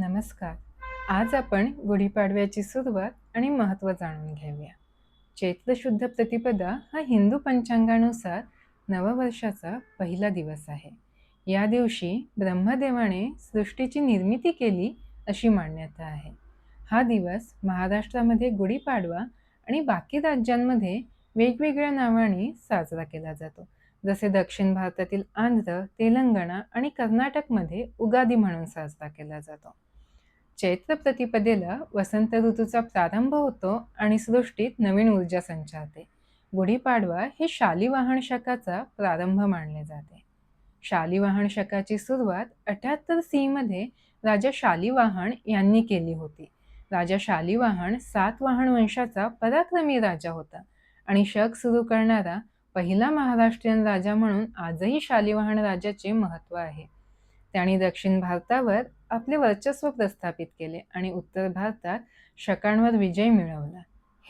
नमस्कार. आज आपण गुढीपाडव्याची सुरुवात आणि महत्त्व जाणून घेऊया. चैत्र शुद्ध प्रतिपदा हा हिंदू पंचांगानुसार नववर्षाचा पहिला दिवस आहे. या दिवशी ब्रह्मदेवाने सृष्टीची निर्मिती केली अशी मान्यता आहे. हा दिवस महाराष्ट्रामध्ये गुढीपाडवा आणि बाकी राज्यांमध्ये वेगवेगळ्या नावाने साजरा केला जातो. जसे दक्षिण भारतातील आंध्र तेलंगणा आणि कर्नाटकमध्ये उगादी म्हणून साजरा केला जातो. चैत्र प्रतिपदेला वसंत ऋतूचा प्रारंभ होतो आणि सृष्टीत नवीन ऊर्जा संचारते. गुढीपाडवा हे शालिवाहन शकाचा प्रारंभ मानले जाते. शालिवाहन शकाची सुरुवात अठ्याहत्तर सीमध्ये राजा शालिवाहन यांनी केली होती. राजा शालिवाहन सातवाहन वंशाचा पराक्रमी राजा होता आणि शक सुरू करणारा पहिला महाराष्ट्रीयन राजा म्हणून आजही शालिवाहन राजाचे महत्त्व आहे. त्यांनी दक्षिण भारतावर आपले वर्चस्व प्रस्थापित केले आणि उत्तर भारतात शकांवर विजय मिळवला.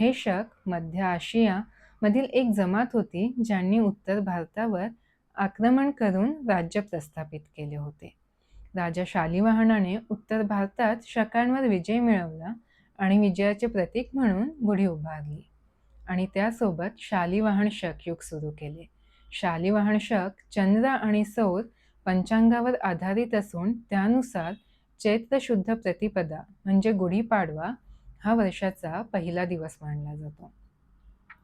हे शक मध्य आशिया मधील एक जमात होती ज्यांनी उत्तर भारतावर आक्रमण करून राज्य प्रस्थापित केले होते. राजा शालिवाहनाने उत्तर भारतात शकांवर विजय मिळवला आणि विजयाचे प्रतीक म्हणून गुढी उभारली. आणि त्यासोबत शालिवाहन शक युग सुरू केले. शालिवाहन शक चंद्र आणि सौर पंचांगावर आधारित असून त्यानुसार चैत्र शुद्ध प्रतिपदा म्हणजे गुढीपाडवा हा वर्षाचा पहिला दिवस मानला जातो.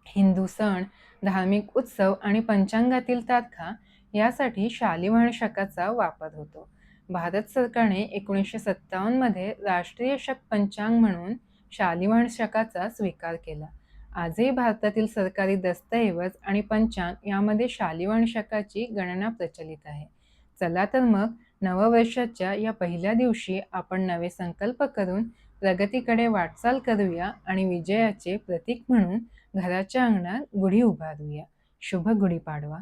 हिंदू सण धार्मिक उत्सव आणि पंचांगातील तारखा यासाठी शालिवाहन शकाचा वापर होतो. भारत सरकारने एकोणीसशे सत्तावन्नमध्ये राष्ट्रीय शक पंचांग म्हणून शालिवाहन शकाचा स्वीकार केला. आजही भारतातील सरकारी दस्तऐवज आणि पंचांग यामध्ये शालिवाहन शकाची गणना प्रचलित आहे. चला तर मग नववर्षाच्या या पहिल्या दिवशी आपण नवे संकल्प करून प्रगतीकडे वाटचाल करूया आणि विजयाचे प्रतीक म्हणून घराच्या अंगणात गुढी उभारूया. शुभ गुढीपाडवा.